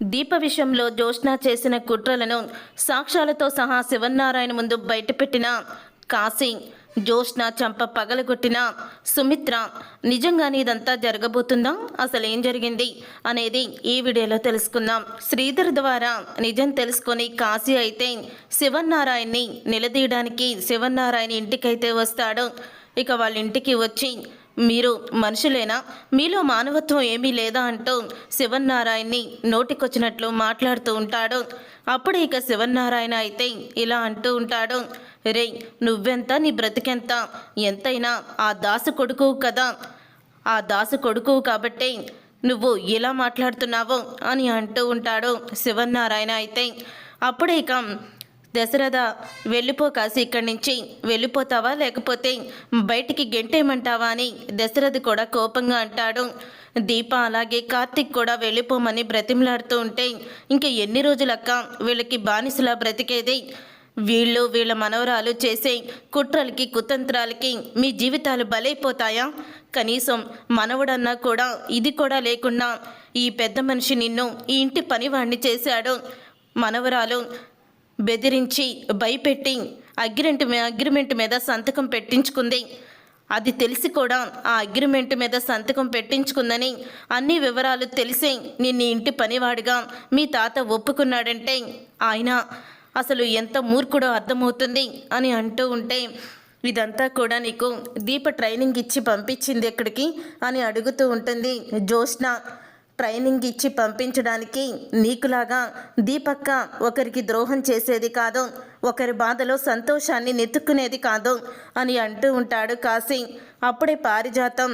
దీప విషయంలో జోష్నా చేసిన కుట్రలను సాక్ష్యాలతో సహా శివన్నారాయణ ముందు బయటపెట్టిన కాశీ. జోష్నా చంప పగలగొట్టిన సుమిత్ర నిజంగానే ఇదంతా జరగబోతుందా? అసలు ఏం జరిగింది? అనేది ఈ వీడియోలో తెలుసుకుందాం. శ్రీధర్ ద్వారా నిజం తెలుసుకొని కాశీ అయితే శివన్నారాయణ్ని నిలదీయడానికి శివన్నారాయణ ఇంటికైతే వస్తాడు. ఇక వాళ్ళ ఇంటికి వచ్చి మీరు మనుషులేనా? మీలో మానవత్వం ఏమీ లేదా అంటూ శివన్నారాయణ్ని నోటికొచ్చినట్లు మాట్లాడుతూ ఉంటాడు. అప్పుడు ఇక శివన్నారాయణ అయితే ఇలా అంటూ ఉంటాడు. రే నువ్వెంత? నీ బ్రతికెంత? ఎంతైనా? ఆ దాసు కొడుకు కదా. ఆ దాసు కొడుకు కాబట్టి నువ్వు ఇలా మాట్లాడుతున్నావు అని అంటూ ఉంటాడు శివన్నారాయణ అయితే. అప్పుడే ఇక దశరథ వెళ్ళిపో కాసి ఇక్కడి నుంచి. వెళ్ళిపోతావా? లేకపోతే బయటికి గెంటేయమంటావా? అని దశరథ కూడా కోపంగా అంటాడు. దీప అలాగే కార్తిక్ కూడా వెళ్ళిపోమని బ్రతిమలాడుతూ ఉంటే ఇంక ఎన్ని రోజులక్క? వీళ్ళకి బానిసలా బ్రతికేది? వీళ్ళు వీళ్ళ మనవరాలు చేసే కుట్రలకి కుతంత్రాలకి మీ జీవితాలు బలైపోతాయా? కనీసం మనవడన్నా కూడా ఇది కూడా లేకుండా ఈ పెద్ద మనిషి నిన్ను ఈ ఇంటి పనివాణ్ణి చేశాడు. మనవరాలు బెదిరించి భయపెట్టి అగ్రిమెంట్ అగ్రిమెంట్ మీద సంతకం పెట్టించుకుంది. అది తెలిసి కూడా ఆ అగ్రిమెంట్ మీద సంతకం పెట్టించుకుందని అన్ని వివరాలు తెలిసి నిన్ను ఇంటి పనివాడిగా మీ తాత ఒప్పుకున్నాడంటే ఆయన అసలు ఎంత మూర్ఖుడో అర్థమవుతుంది అని అంటూ ఉంటే ఇదంతా కూడా నీకు దీప ట్రైనింగ్ ఇచ్చి పంపించింది ఎక్కడికి? అని అడుగుతూ ఉంటుంది జోష్న ట్రైనింగ్ ఇచ్చి పంపించడానికి నీకులాగా దీపక్క ఒకరికి ద్రోహం చేసేది కాదు. ఒకరి బాధలో సంతోషాన్ని నెత్తుక్కునేది కాదు అని అంటూ ఉంటాడు కాశీ. అప్పుడే పారిజాతం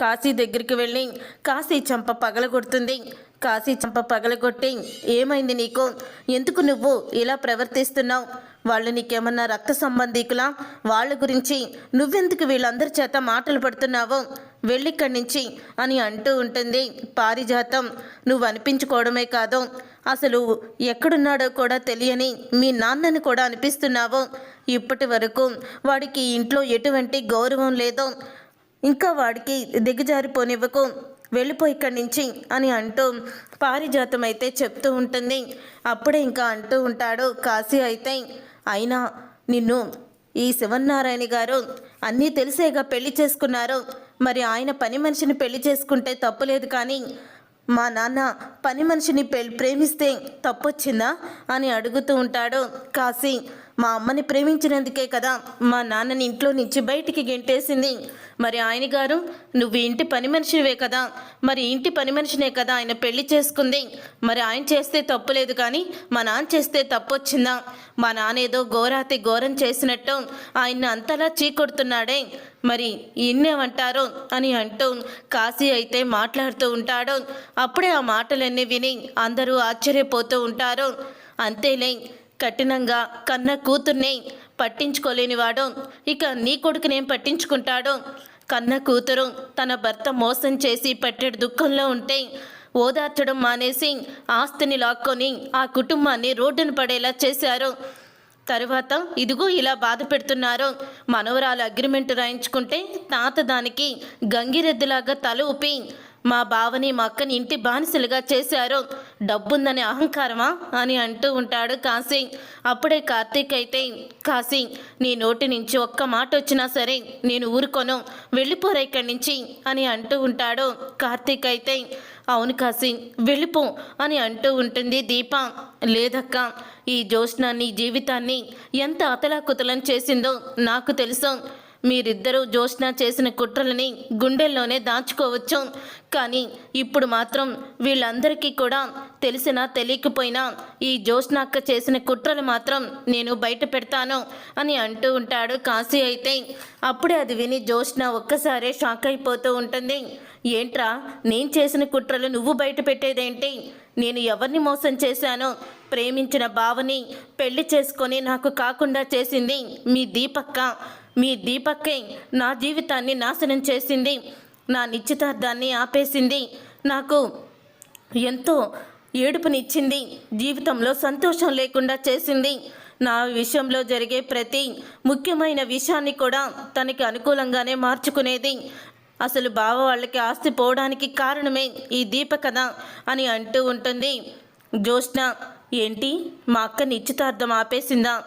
కాశీ దగ్గరికి వెళ్ళి కాశీ చంప పగలగొడుతుంది. కాశీ చంప పగలగొట్టి ఏమైంది నీకు? ఎందుకు నువ్వు ఇలా ప్రవర్తిస్తున్నావు? వాళ్ళు నీకేమన్నా రక్త సంబంధికులా? వాళ్ళ గురించి నువ్వెందుకు వీళ్ళందరి చేత మాటలు పడుతున్నావు? వెళ్ళిక్కడి నుంచి అని అంటూ ఉంటుంది. పారిజాతం నువ్వు అనిపించుకోవడమే కాదు అసలు ఎక్కడున్నాడో కూడా తెలియని మీ నాన్నని కూడా అనిపిస్తున్నావు. ఇప్పటి వరకు వాడికి ఇంట్లో ఎటువంటి గౌరవం లేదో. ఇంకా వాడికి దిగజారిపోనివ్వకు వెళ్ళిపో ఇక్కడి నుంచి అని అంటూ పారిజాతం అయితే చెప్తూ ఉంటుంది. అప్పుడే ఇంకా అంటూ ఉంటాడు కాశీ అయితే అయినా నిన్ను ఈ శివన్నారాయణ గారు అన్నీ తెలిసేగా పెళ్ళి చేసుకున్నారు. మరి ఆయన పని మనిషిని పెళ్ళి చేసుకుంటే తప్పులేదు కానీ మా నాన్న పని మనిషిని పె ప్రేమిస్తే తప్పొచ్చిందా అని అడుగుతూ ఉంటాడు. కాశీ మా అమ్మని ప్రేమించినందుకే కదా మా నాన్నని ఇంట్లో నుంచి బయటికి గెంటేసింది. మరి ఆయన గారు నువ్వు ఇంటి పని మనిషివే కదా మరి ఇంటి పని మనిషినే కదా ఆయన పెళ్ళి చేసుకుంది. మరి ఆయన చేస్తే తప్పులేదు కానీ మా నాన్న చేస్తే తప్పొచ్చిందా? మా నాన్న ఏదో ఘోరాతి ఘోరం చేసినట్టు ఆయన్ని అంతలా చీకొడుతున్నాడే. మరి ఇన్నేమంటారో అని అంటూ కాశీ అయితే మాట్లాడుతూ ఉంటాడో. అప్పుడే ఆ మాటలన్నీ విని అందరూ ఆశ్చర్యపోతూ ఉంటారు. అంతేలే కఠినంగా కన్న కూతుర్ని పట్టించుకోలేనివాడు ఇక నీ కొడుకునేం పట్టించుకుంటాడు? కన్న కూతురు తన భర్త మోసం చేసి పట్టెడు దుఃఖంలో ఉంటే ఓదార్చడం మానేసి ఆస్తిని లాక్కొని ఆ కుటుంబాన్ని రోడ్డున పడేలా చేశారు. తరువాత ఇదిగో ఇలా బాధ పెడుతున్నారు. మనవరాలు అగ్రిమెంట్ రాయించుకుంటే తాత దానికి గంగిరెద్దులాగా తల ఊపి మా బావని మా అక్కని ఇంటి బానిసలుగా చేశారు. డబ్బుందనే అహంకారమా? అని అంటూ ఉంటాడు కాశీ. అప్పుడే కార్తీక్ అయితే కాశీ నీ నోటి నుంచి ఒక్క మాట వచ్చినా సరే నేను ఊరుకోను. వెళ్ళిపోరా ఇక్కడి నుంచి అని అంటూ ఉంటాడు కార్తీక్ అయితే అవును కాసింగ్ వెళ్ళిపో అని అంటూ ఉంటుంది దీప. లేదక్క ఈ జ్యోత్స్న నీ జీవితాన్ని ఎంత అతలాకుతలం చేసిందో నాకు తెలుసు. మీరిద్దరూ జ్యోత్స్న చేసిన కుట్రలని గుండెల్లోనే దాచుకోవచ్చు. కానీ ఇప్పుడు మాత్రం వీళ్ళందరికీ కూడా తెలిసినా తెలియకపోయినా ఈ జోష్నాక్క అక్క చేసిన కుట్రలు మాత్రం నేను బయట పెడతాను అని అంటూ ఉంటాడు కాశీ అయితే. అప్పుడే అది విని జ్యోత్స్న ఒక్కసారే షాక్ అయిపోతూ ఉంటుంది. ఏంట్రా నేను చేసిన కుట్రలు నువ్వు బయట పెట్టేదేంటి? నేను ఎవరిని మోసం చేశానో? ప్రేమించిన బావని పెళ్ళి చేసుకొని నాకు కాకుండా చేసింది మీ దీపక్క. మీ దీపక్కే నా జీవితాన్ని నాశనం చేసింది. నా నిశ్చితార్థాన్ని ఆపేసింది. నాకు ఎంతో ఏడుపునిచ్చింది. జీవితంలో సంతోషం లేకుండా చేసింది. నా విషయంలో జరిగే ప్రతి ముఖ్యమైన విషయాన్ని కూడా తనకి అనుకూలంగానే మార్చుకునేది. అసలు బావ వాళ్ళకి ఆస్తి పోవడానికి కారణమే ఈ దీప అని అంటూ ఉంటుంది. జ్యోష్ణ ఏంటి? మా అక్క నిశ్చితార్థం ఆపేసిందా?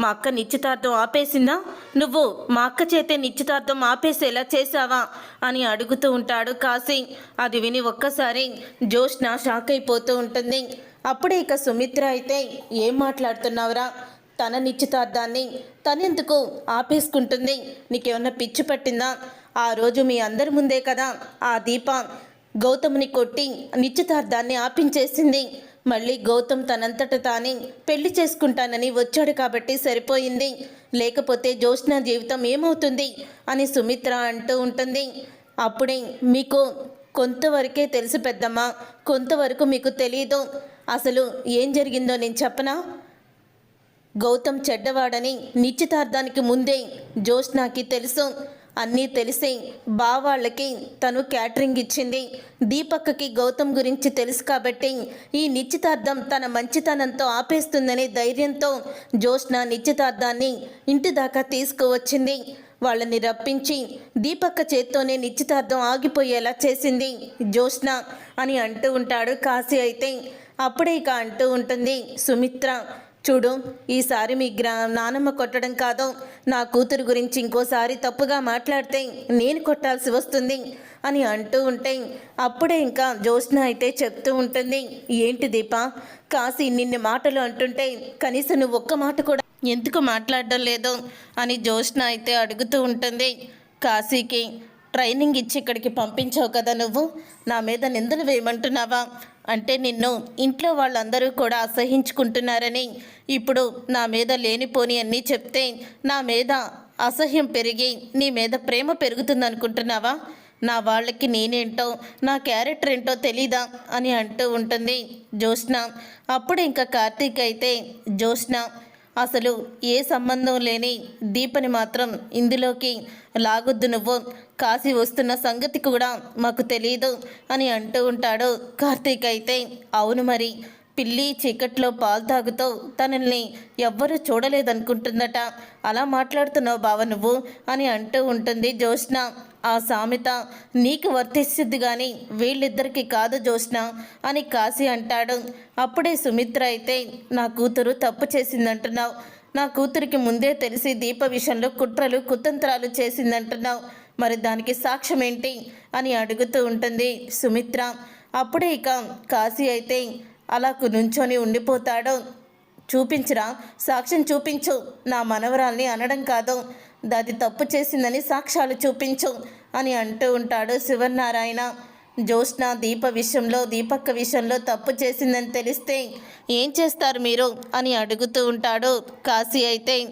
మా అక్క నిశ్చితార్థం ఆపేసిందా? నువ్వు మా అక్క చేతే నిశ్చితార్థం ఆపేసేలా చేశావా? అని అడుగుతూ ఉంటాడు కాశీ. అది విని ఒక్కసారి జ్యోత్స్న షాక్ అయిపోతూ ఉంటుంది. అప్పుడే ఇక సుమిత్ర అయితే ఏం మాట్లాడుతున్నావురా? తన నిశ్చితార్థాన్ని తనెందుకు ఆపేసుకుంటుంది? నీకేమన్నా పిచ్చి పట్టిందా? ఆ రోజు మీ అందరి ముందే కదా ఆ దీప గౌతముని కొట్టి నిశ్చితార్థాన్ని ఆపించేసింది. మళ్ళీ గౌతమ్ తనంతట తానే పెళ్ళి చేసుకుంటానని వచ్చాడు కాబట్టి సరిపోయింది. లేకపోతే జ్యోత్స్న జీవితం ఏమవుతుంది అని సుమిత్ర అంటూ ఉంటుంది. అప్పుడే మీకు కొంతవరకే తెలుసు పెద్దమ్మ కొంతవరకు మీకు తెలియదు అసలు ఏం జరిగిందో నేను చెప్పనా? గౌతమ్ చెడ్డవాడని నిశ్చితార్థానికి ముందే జ్యోత్స్నాకి తెలుసు. అన్నీ తెలిసి బావాళ్ళకి తను క్యాటరింగ్ ఇచ్చింది. దీపక్కకి గౌతమ్ గురించి తెలుసు కాబట్టి ఈ నిశ్చితార్థం తన మంచితనంతో ఆపేస్తుందనే ధైర్యంతో జోష్న నిశ్చితార్థాన్ని ఇంటి దాకా తీసుకువచ్చింది. వాళ్ళని రప్పించి దీపక్క చేత్తోనే నిశ్చితార్థం ఆగిపోయేలా చేసింది జోష్న అని అంటూ ఉంటాడు కాశీ అయితే. అప్పుడే ఇక అంటూ ఉంటుంది సుమిత్ర చూడు ఈసారి మీ గ్రా నానమ్మ కొట్టడం కాదు. నా కూతురు గురించి ఇంకోసారి తప్పుగా మాట్లాడితే నేను కొట్టాల్సి వస్తుంది అని అంటూ ఉంటే అప్పుడే ఇంకా జ్యోత్స్న అయితే చెప్తూ ఉంటుంది. ఏంటి దీప? కాసి నిన్ను మాటలు అంటుంటే కనీసం నువ్వు ఒక్క మాట కూడా ఎందుకు మాట్లాడడం లేదు అని జ్యోత్స్న అయితే అడుగుతూ ఉంటుంది. కాశీకి ట్రైనింగ్ ఇచ్చి ఇక్కడికి పంపించావు కదా నువ్వు? నా మీద నిందలు వేయమంటున్నావా? అంటే నిన్ను ఇంట్లో వాళ్ళందరూ కూడా అసహించుకుంటున్నారని ఇప్పుడు నా మీద లేనిపోని అన్నీ చెప్తే నా మీద అసహ్యం పెరిగి నీ మీద ప్రేమ పెరుగుతుందనుకుంటున్నావా? నా వాళ్ళకి నేనేంటో నా క్యారెక్టర్ ఏంటో తెలీదా అని అంటూ ఉంటుంది జ్యోత్స్న. అప్పుడు ఇంకా కార్తీక్ అయితే జ్యోత్స్న అసలు ఏ సంబంధం లేని దీపని మాత్రం ఇందులోకి లాగొద్దు నువ్వు. కాశీ వస్తున్న సంగతి కూడా మాకు తెలియదు అని అంటూ ఉంటాడు. కార్తీక్ అయితే అవును మరి పిల్లి చీకట్లో పాలు తాగుతూ తనల్ని ఎవ్వరూ చూడలేదనుకుంటుందట. అలా మాట్లాడుతున్నావు బావ నువ్వు అని అంటూ ఉంటుంది జ్యోత్స్న. ఆ సామెత నీకు వర్తిస్తుంది కానీ వీళ్ళిద్దరికి కాదు జోష్న అని కాశీ అంటాడు. అప్పుడే సుమిత్ర అయితే నా కూతురు తప్పు చేసిందంటున్నావు. నా కూతురికి ముందే తెలిసి దీప విషయంలో కుట్రలు కుతంత్రాలు చేసిందంటున్నావు. మరి దానికి సాక్ష్యం ఏంటి? అని అడుగుతూ ఉంటుంది సుమిత్ర. అప్పుడే ఇక కాశీ అయితే అలా నుంచొని ఉండిపోతాడు. చూపించురా సాక్ష్యం చూపించు. నా మనవరాల్ని అనడం కాదు. దాది తప్పు చేసిందని సాక్ష్యాలు చూపించు అని అంటూ ఉంటాడు శివనారాయణ జ్యోత్స్న దీప విషయంలో దీపక్క విషయంలో తప్పు చేసిందని తెలిస్తే ఏం చేస్తారు మీరు? అని అడుగుతూ ఉంటాడు కాశీ అయితే.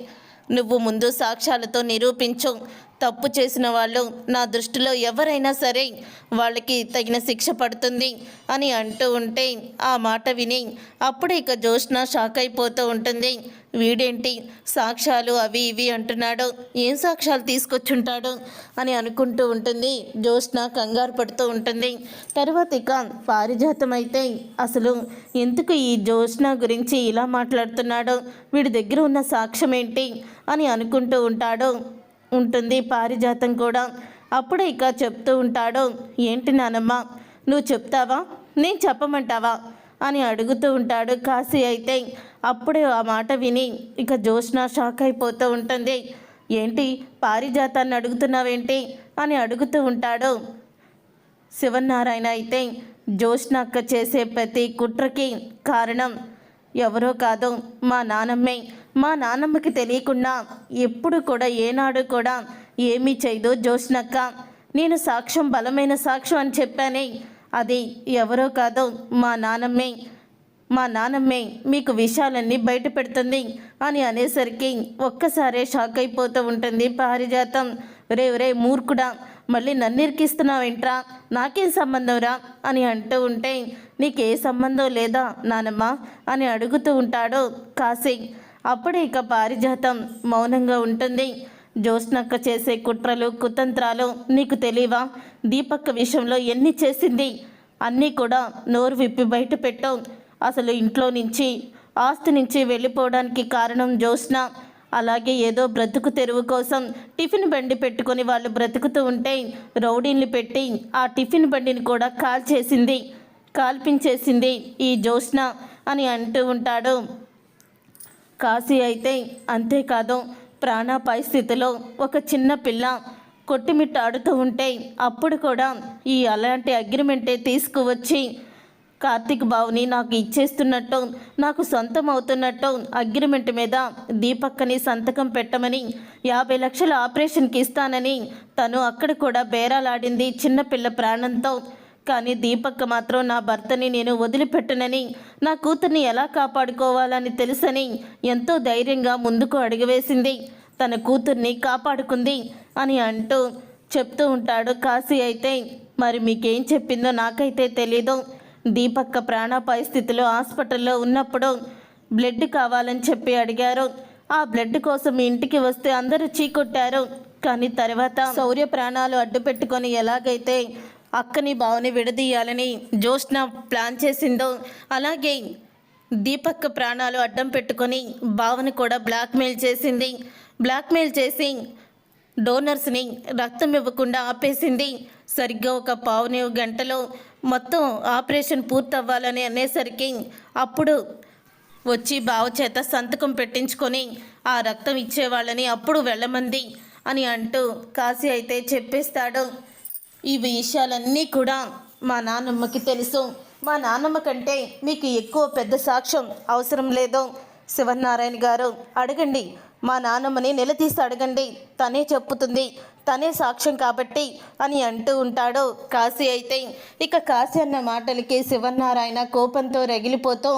నువ్వు ముందు సాక్ష్యాలతో నిరూపించు. తప్పు చేసిన వాళ్ళు నా దృష్టిలో ఎవరైనా సరే వాళ్ళకి తగిన శిక్ష పడుతుంది అని అంటూ ఉంటే ఆ మాట విని అప్పుడే ఇక జ్యోత్స్న షాక్ అయిపోతూ ఉంటుంది. వీడేంటి? సాక్ష్యాలు అవి ఇవి అంటున్నాడు. ఏం సాక్ష్యాలు తీసుకొచ్చుంటాడు? అని అనుకుంటూ ఉంటుంది. జ్యోత్స్న కంగారు పడుతూ ఉంటుంది. తర్వాత ఇక పారిజాతం అయితే అసలు ఎందుకు ఈ జ్యోత్స్న గురించి ఇలా మాట్లాడుతున్నాడు? వీడి దగ్గర ఉన్న సాక్ష్యం ఏంటి అని అనుకుంటూ ఉంటాడు. ఉంటుంది పారిజాతం కూడా. అప్పుడే ఇక చెప్తూ ఉంటాడు ఏంటి నానమ్మ నువ్వు చెప్తావా? నేను చెప్పమంటావా? అని అడుగుతూ ఉంటాడు కాశీ అయితే. అప్పుడే ఆ మాట విని ఇక జ్యోత్స్న షాక్ అయిపోతూ ఉంటుంది. ఏంటి పారిజాతాన్ని అడుగుతున్నావేంటి? అని అడుగుతూ ఉంటాడు. శివనారాయణ అయితే జ్యోత్స్న అక్క చేసే ప్రతి కుట్రకి కారణం ఎవరో కాదు మా నానమ్మే. మా నానమ్మకి తెలియకుండా ఎప్పుడు కూడా ఏనాడు కూడా ఏమీ చేయదు జోష్నక్క నేను సాక్ష్యం బలమైన సాక్ష్యం అని చెప్పానే. అది ఎవరో కాదు మా నానమ్మే. మా నానమ్మే మీకు విషయాలన్నీ బయట పెడుతుంది అని అనేసరికి ఒక్కసారే షాక్ అయిపోతూ ఉంటుంది పారిజాతం. రే రే మూర్ఖుడా మళ్ళీ నన్నిరికిస్తున్నావేంట్రా? నాకేం సంబంధంరా అని అంటూ ఉంటే నీకే సంబంధం లేదా నానమ్మ? అని అడుగుతూ ఉంటాడు కాశీ. అప్పుడే ఇక పారిజాతం మౌనంగా ఉంటుంది. జ్యోత్స్నక్క చేసే కుట్రలు కుతంత్రాలు నీకు తెలియవా? దీపక్క విషయంలో ఎన్ని చేసింది? అన్నీ కూడా నోరు విప్పి బయట పెట్టావు. అసలు ఇంట్లో నుంచి ఆస్తి నుంచి వెళ్ళిపోవడానికి కారణం జ్యోత్స్న. అలాగే ఏదో బ్రతుకు తెరువు కోసం టిఫిన్ బండి పెట్టుకొని వాళ్ళు బ్రతుకుతూ ఉంటే రౌడీన్లు పెట్టి ఆ టిఫిన్ బండిని కూడా కాల్ చేసింది కాల్పించేసింది ఈ జ్యోత్స్న అని అంటూ ఉంటాడు. కాశీ అయితే అంతేకాదు ప్రాణాపాయ స్థితిలో ఒక చిన్న పిల్ల కొట్టిమిట్టాడుతూ ఉంటే అప్పుడు కూడా ఈ అలాంటి అగ్రిమెంటే తీసుకువచ్చి కార్తీక్ బావుని నాకు ఇచ్చేస్తున్నట్టు నాకు సొంతం అవుతున్నట్టు అగ్రిమెంట్ మీద దీపక్కని సంతకం పెట్టమని యాభై లక్షల ఆపరేషన్కి ఇస్తానని తను అక్కడ కూడా బేరాలాడింది చిన్నపిల్ల ప్రాణంతో. కానీ దీపక్క మాత్రం నా భర్తని నేను వదిలిపెట్టనని నా కూతుర్ని ఎలా కాపాడుకోవాలని తెలుసని ఎంతో ధైర్యంగా ముందుకు అడుగువేసింది. తన కూతుర్ని కాపాడుకుంది అని అంటూ చెప్తూ ఉంటాడు కాశీ అయితే. మరి మీకేం చెప్పిందో నాకైతే తెలీదు. దీపక్క ప్రాణాపాయ స్థితిలో హాస్పిటల్లో ఉన్నప్పుడు బ్లడ్ కావాలని చెప్పి అడిగారు. ఆ బ్లడ్ కోసం మీ ఇంటికి వస్తే అందరూ చీకొట్టారు. కానీ తర్వాత శౌర్య ప్రాణాలు అడ్డు పెట్టుకొని ఎలాగైతే అక్కని బావని విడదీయాలని జ్యోత్స్న ప్లాన్ చేసిందో అలాగే దీపక్ ప్రాణాలు అడ్డం పెట్టుకొని బావని కూడా బ్లాక్మెయిల్ చేసింది. బ్లాక్మెయిల్ చేసి డోనర్స్ని రక్తం ఇవ్వకుండా ఆపేసింది. సరిగ్గా ఒక పావుని గంటలో మొత్తం ఆపరేషన్ పూర్తవ్వాలని అనేసరికి అప్పుడు వచ్చి బావ చేత సంతకం పెట్టించుకొని ఆ రక్తం ఇచ్చేవాళ్ళని అప్పుడు వెళ్ళమంది అని అంటూ కాశీ అయితే చెప్పేస్తాడు. ఈ విషయాలన్నీ కూడా మా నాన్నమ్మకి తెలుసు. మా నాన్నమ్మ కంటే మీకు ఎక్కువ పెద్ద సాక్ష్యం అవసరం లేదు. శివనారాయణ గారు అడగండి. మా నాన్నమ్మని నిలదీసి అడగండి. తనే చెప్పుతుంది. తనే సాక్ష్యం కాబట్టి అని అంటూ ఉంటాడు కాశీ అయితే. ఇక కాశీ అన్న మాటలకి శివనారాయణ కోపంతో రగిలిపోతూ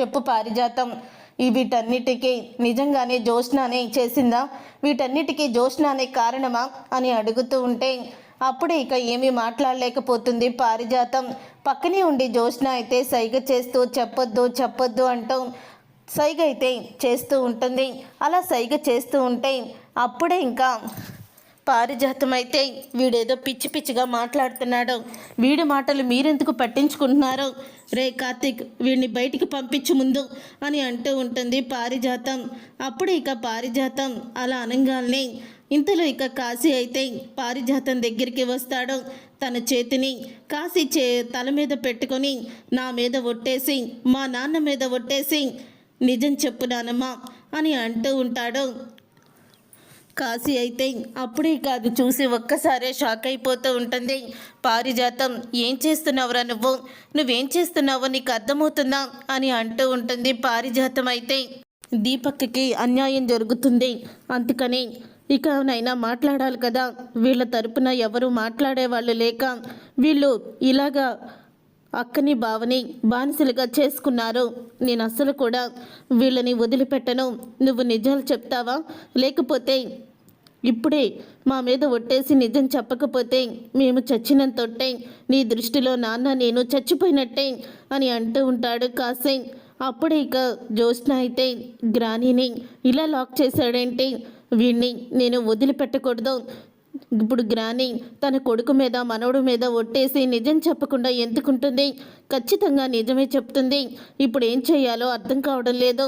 చెప్పు పారిజాతం. ఈ వీటన్నిటికీ నిజంగానే జోష్నానే చేసిందా? వీటన్నిటికీ జోష్నానే కారణమా? అని అడుగుతూ ఉంటే అప్పుడే ఇక ఏమీ మాట్లాడలేకపోతుంది. పారిజాతం పక్కనే ఉండి జోష్న అయితే సైగ చేస్తూ చెప్పొద్దు చెప్పొద్దు అంటూ సైగ అయితే చేస్తూ ఉంటుంది. అలా సైగ చేస్తూ ఉంటే అప్పుడే ఇంకా పారిజాతం అయితే వీడేదో పిచ్చి పిచ్చిగా మాట్లాడుతున్నాడు. వీడి మాటలు మీరెందుకు పట్టించుకుంటున్నారు? రే కార్తిక్ వీడిని బయటికి పంపించు ముందు అని అంటూ ఉంటుంది పారిజాతం. అప్పుడు ఇక పారిజాతం అలా అనగానే ఇంతలో ఇక కాశీ అయితే పారిజాతం దగ్గరికి వస్తాడు. తన చేతిని కాశీ చే తల మీద పెట్టుకొని నా మీద ఒట్టేసి మా నాన్న మీద ఒట్టేసి నిజం చెప్పు నానమ్మా అని అంటూ ఉంటాడు. కాశీ అయితే అప్పుడే కాదు చూసి ఒక్కసారే షాక్ అయిపోతూ ఉంటుంది. పారిజాతం ఏం చేస్తున్నావురా నువ్వు? నువ్వేం చేస్తున్నావో నీకు అర్థమవుతుందా? అని అంటూ ఉంటుంది. పారిజాతం అయితే దీపక్కి అన్యాయం జరుగుతుంది. అందుకని ఇక నైనా మాట్లాడాలి కదా. వీళ్ళ తరపున ఎవరు మాట్లాడే వాళ్ళు లేక వీళ్ళు ఇలాగా అక్కని బావని బానిసలుగా చేసుకున్నారు. నేను అస్సలు కూడా వీళ్ళని వదిలిపెట్టను. నువ్వు నిజాలు చెప్తావా? లేకపోతే ఇప్పుడే మా మీద ఒట్టేసి నిజం చెప్పకపోతే మేము చచ్చినంతొట్టే నీ దృష్టిలో నాన్న నేను చచ్చిపోయినట్టే అని అంటూ ఉంటాడు కాసే. అప్పుడే ఇక జ్యోత్స్న అయితే గ్రానీని ఇలా లాక్ చేశాడేంటి? వీడిని నేను వదిలిపెట్టకూడదు. ఇప్పుడు గ్రాని తన కొడుకు మీద మనవడు మీద ఒట్టేసి నిజం చెప్పకుండా ఎందుకుంటుంది? ఖచ్చితంగా నిజమే చెప్తుంది. ఇప్పుడు ఏం చేయాలో అర్థం కావడం లేదు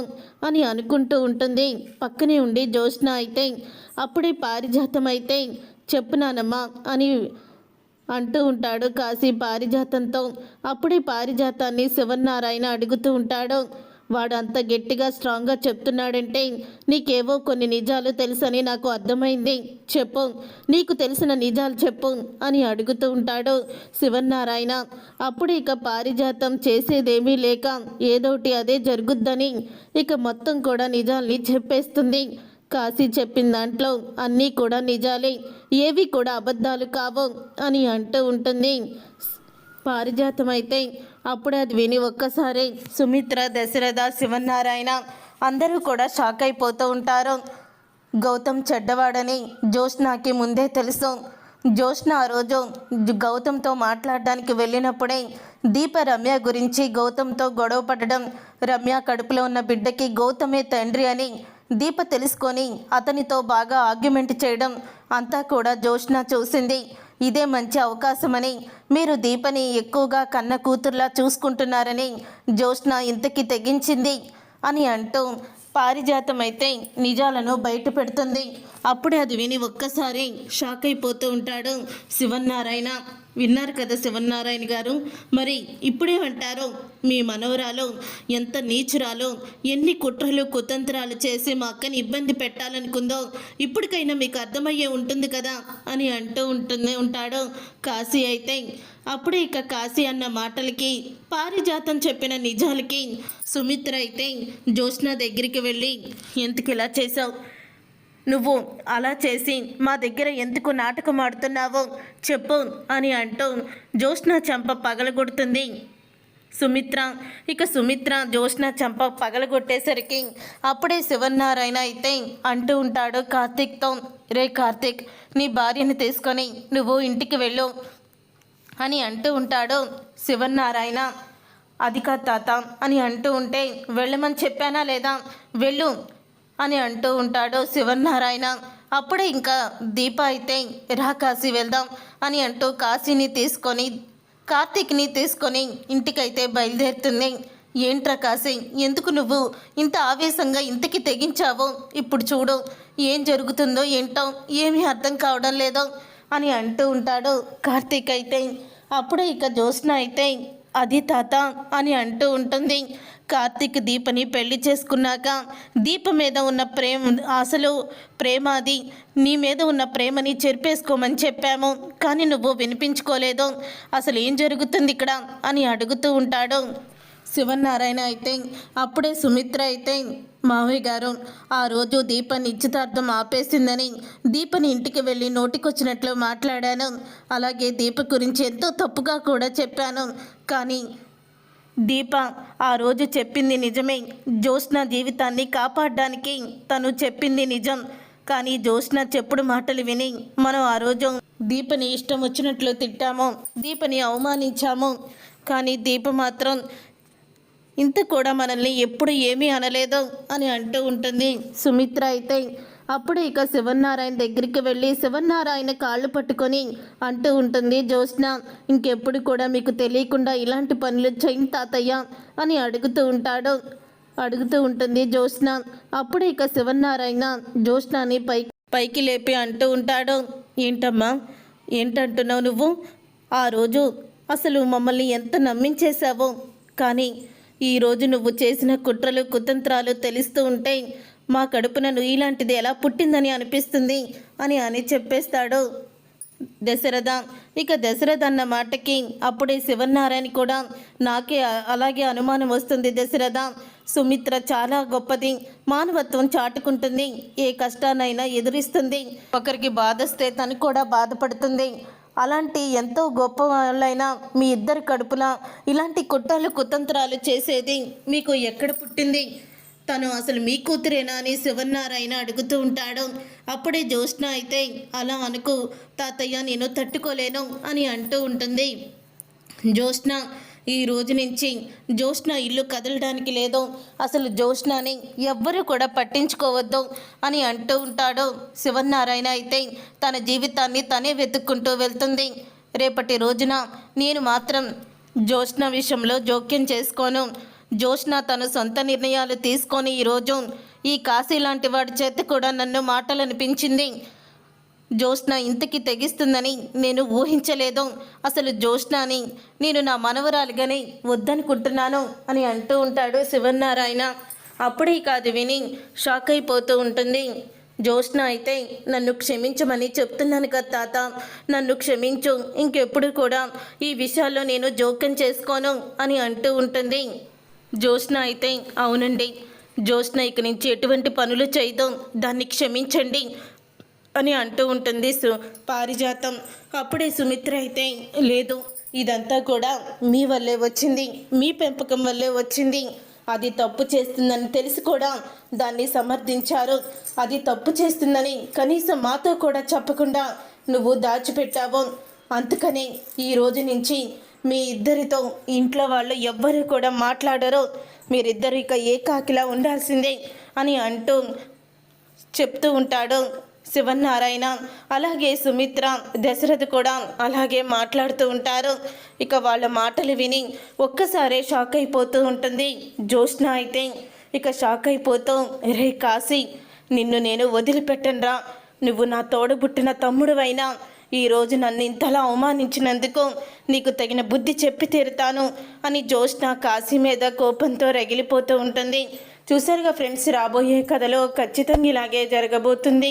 అని అనుకుంటూ ఉంటుంది. పక్కనే ఉండి జ్యోత్స్న అయితే అప్పుడే పారిజాతం అయితే చెప్పునానమ్మా అని అంటూ ఉంటాడు. కాశీ పారిజాతంతో అప్పుడే పారిజాతాన్ని శివనారాయణ అడుగుతూ ఉంటాడు. వాడు అంత గట్టిగా స్ట్రాంగ్గా చెప్తున్నాడంటే నీకేవో కొన్ని నిజాలు తెలుసని నాకు అర్థమైంది. చెప్పు నీకు తెలిసిన నిజాలు చెప్పు అని అడుగుతూ ఉంటాడు శివన్నారాయణ. అప్పుడు ఇక పారిజాతం చేసేదేమీ లేక ఏదోటి అదే జరుగుద్దని ఇక మొత్తం కూడా నిజాల్ని చెప్పేస్తుంది. కాశీ చెప్పిన దాంట్లో అన్నీ కూడా నిజాలే ఏవి కూడా అబద్ధాలు కావు అని అంటూ ఉంటుంది పారిజాతం అయితే అప్పుడు అది విని ఒక్కసారి సుమిత్ర దశరథ శివనారాయణ అందరూ కూడా షాక్ అయిపోతూ ఉంటారు. గౌతమ్ చెడ్డవాడని జ్యోత్స్నాకి ముందే తెలుసు. జ్యోత్స్న ఆ రోజు గౌతమ్తో మాట్లాడడానికి వెళ్ళినప్పుడే దీప రమ్య గురించి గౌతమ్తో గొడవ పడడం రమ్య కడుపులో ఉన్న బిడ్డకి గౌతమే తండ్రి అని దీప తెలుసుకొని అతనితో బాగా ఆర్గ్యుమెంట్ చేయడం అంతా కూడా జ్యోత్స్న చూసింది. ఇదే మంచి అవకాశమని మీరు దీపని ఎక్కువగా కన్న కూతుర్లా చూసుకుంటున్నారని జ్యోత్స్న ఇంతకి తెగించింది అని అంటూ పారిజాతం అయితే నిజాలను బయట పెడుతుంది. అప్పుడే అది విని ఒక్కసారి షాక్ అయిపోతూ ఉంటాడు శివన్నారాయణ. విన్నారు కదా శివన్నారాయణ గారు? మరి ఇప్పుడేమంటారు మీ మనవరాలు ఎంత నీచురాలో ఎన్ని కుట్రలు కుతంత్రాలు చేసి మా అక్కని ఇబ్బంది పెట్టాలనుకుందో ఇప్పటికైనా మీకు అర్థమయ్యే ఉంటుంది కదా అని అంటూ ఉంటుంది ఉంటాడు. కాశీ అయితే అప్పుడు ఇక కాశీ అన్న మాటలకి పారిజాతం చెప్పిన నిజాలకి సుమిత్ర అయితే జ్యోత్స్న దగ్గరికి వెళ్ళి ఎందుకు ఇలా చేసావు నువ్వు అలా చేసి మా దగ్గర ఎందుకు నాటకం ఆడుతున్నావో చెప్పు అని అంటూ జ్యోత్స్న చెంప పగలగొడుతుంది. సుమిత్ర ఇక సుమిత్ర జ్యోత్స్న చంప పగలగొట్టేసరికి అప్పుడే శివనారాయణ అయితే అంటూ ఉంటాడు కార్తీక్తో రే కార్తీక్ నీ భార్యను తీసుకొని నువ్వు ఇంటికి వెళ్ళు అని అంటూ ఉంటాడు శివనారాయణ అది కాదు తాత అని అంటూ ఉంటే వెళ్ళమని చెప్పానా లేదా? వెళ్ళు అని అంటూ ఉంటాడు శివనారాయణ అప్పుడే ఇంకా దీప అయితే రా కాశీ వెళ్దాం అని అంటూ కాశీని తీసుకొని కార్తీక్ని తీసుకొని ఇంటికైతే బయలుదేరుతుంది. ఏంట్రా కాశీ ఎందుకు నువ్వు ఇంత ఆవేశంగా ఇంతకి తెగించావో? ఇప్పుడు చూడు ఏం జరుగుతుందో ఏంటో ఏమీ అర్థం కావడం లేదో. అని అంటూ ఉంటాడు. కార్తీక్ అయితే అప్పుడే ఇక జ్యోత్స్న అయితే అది తాత అని అంటూ ఉంటుంది. కార్తీక్ దీపని పెళ్ళి చేసుకున్నాక దీప మీద ఉన్న ప్రేమ అసలు ప్రేమ అది నీ మీద ఉన్న ప్రేమని చెరిపేసుకోమని చెప్పాము. కానీ నువ్వు వినిపించుకోలేదు. అసలు ఏం జరుగుతుంది ఇక్కడ? అని అడుగుతూ ఉంటాడు. శివనారాయణ అయితే అప్పుడే సుమిత్ర అయితే మావయ్య గారు ఆ రోజు దీప నిశ్చితార్థం ఆపేసిందని దీపని ఇంటికి వెళ్ళి నోటికొచ్చినట్లు మాట్లాడాను. అలాగే దీప గురించి ఎంతో తప్పుగా కూడా చెప్పాను. కానీ దీప ఆ రోజు చెప్పింది నిజమే. జ్యోత్స్న జీవితాన్ని కాపాడడానికి తను చెప్పింది నిజం. కానీ జ్యోత్స్న చెప్పుడు మాటలు విని మనం ఆ రోజు దీపని ఇష్టం వచ్చినట్లు తిట్టాము దీపని అవమానించాము. కానీ దీప మాత్రం ఇంత కూడా మనల్ని ఎప్పుడు ఏమీ అనలేదు అని అంటూ ఉంటుంది. సుమిత్ర అయితే అప్పుడు ఇక శివనారాయణ దగ్గరికి వెళ్ళి శివనారాయణ కాళ్ళు పట్టుకొని అంటూ ఉంటుంది జ్యోత్స్న ఇంకెప్పుడు కూడా మీకు తెలియకుండా ఇలాంటి పనులు చేయని తాతయ్య అని అడుగుతూ ఉంటాడు. అడుగుతూ ఉంటుంది జ్యోత్స్న. అప్పుడు ఇక శివనారాయణ జ్యోత్స్నాని పై పైకి లేపి అంటూ ఉంటాడు. ఏంటమ్మా? ఏంటంటున్నావు నువ్వు? ఆ రోజు అసలు మమ్మల్ని ఎంత నమ్మించేశావో? కానీ ఈరోజు నువ్వు చేసిన కుట్రలు కుతంత్రాలు తెలుస్తూ ఉంటే మా కడుపున నువ్వు ఇలాంటిది ఎలా పుట్టిందని అనిపిస్తుంది అని అని చెప్పేస్తాడు దశరథ. ఇక దశరథ అన్న మాటకి అప్పుడే శివనారాయణ కూడా నాకే అలాగే అనుమానం వస్తుంది దశరథ. సుమిత్ర చాలా గొప్పది. మానవత్వం చాటుకుంటుంది. ఏ కష్టానైనా ఎదురిస్తుంది. ఒకరికి బాధస్తే తను కూడా బాధపడుతుంది. అలాంటి ఎంతో గొప్ప వాళ్ళైనా మీ ఇద్దరి కడుపున ఇలాంటి కుట్రలు కుతంత్రాలు చేసేది మీకు ఎక్కడ పుట్టింది? తను అసలు మీ కూతురేనా అని శివన్నారాయణ అడుగుతూ ఉంటాడు. అప్పుడే జ్యోష్ణ అయితే అలా అనుకు తాతయ్య నేను తట్టుకోలేను అని అంటూ ఉంటుంది. జ్యోత్స్న ఈ రోజు నుంచి జ్యోష్ణ ఇల్లు కదలడానికి లేదు. అసలు జ్యోష్ణని ఎవ్వరూ కూడా పట్టించుకోవద్దు అని అంటూ ఉంటాడు. శివనారాయణ అయితే తన జీవితాన్ని తనే వెతుక్కుంటూ వెళ్తుంది. రేపటి రోజున నేను మాత్రం జ్యోత్స్న విషయంలో జోక్యం చేసుకోను. జ్యోత్స్న తన సొంత నిర్ణయాలు తీసుకొని ఈరోజు ఈ కాశీ లాంటి వాడి చేత కూడా నన్ను మాటలు అనిపించింది జ్యోత్స్న ఇంతకి తెగిస్తుందని నేను ఊహించలేదు. అసలు జ్యోత్స్నాని నేను నా మనవరాలిగానే వద్దనుకుంటున్నాను అని అంటూ ఉంటాడు శివనారాయణ అప్పుడే కాదు విని షాక్ అయిపోతూ ఉంటుంది. జ్యోత్స్న అయితే నన్ను క్షమించమని చెప్తున్నాను కదా తాత. నన్ను క్షమించు ఇంకెప్పుడు కూడా ఈ విషయాల్లో నేను జోక్యం చేసుకోను అని అంటూ ఉంటుంది. జ్యోత్స్న అయితే అవునండి. జ్యోత్స్న ఇక నుంచి ఎటువంటి పనులు చేయదు. దాన్ని క్షమించండి. అని అంటూ ఉంటుంది. సు పారిజాతం. అప్పుడే సుమిత్ర అయితే లేదు ఇదంతా కూడా మీ వల్లే వచ్చింది. మీ పెంపకం వల్లే వచ్చింది. అది తప్పు చేస్తుందని తెలిసి కూడా దాన్ని సమర్థించారు. అది తప్పు చేస్తుందని కనీసం మాతో కూడా చెప్పకుండా నువ్వు దాచిపెట్టావు. అందుకని ఈ రోజు నుంచి మీ ఇద్దరితో ఇంట్లో వాళ్ళు ఎవ్వరు కూడా మాట్లాడరు. మీరిద్దరు ఇక ఏకాకిలా ఉండాల్సిందే అని అంటూ చెప్తూ ఉంటాడు. శివన్నారాయణ అలాగే సుమిత్ర దశరథ్ కూడా అలాగే మాట్లాడుతూ ఉంటారు. ఇక వాళ్ళ మాటలు విని ఒక్కసారే షాక్ అయిపోతూ ఉంటుంది. జ్యోత్స్న అయితే ఇక షాక్ అయిపోతూ రే కాశీ నిన్ను నేను వదిలిపెట్టనురా నువ్వు నా తోడబుట్టిన తమ్ముడువైనా. ఈరోజు నన్ను ఇంతలా అవమానించినందుకు నీకు తగిన బుద్ధి చెప్పి తీరుతాను అని జోష్న కాశీ మీద కోపంతో రగిలిపోతూ ఉంటుంది. చూసారుగా ఫ్రెండ్స్ రాబోయే కథలో ఖచ్చితంగా ఇలాగే జరగబోతుంది.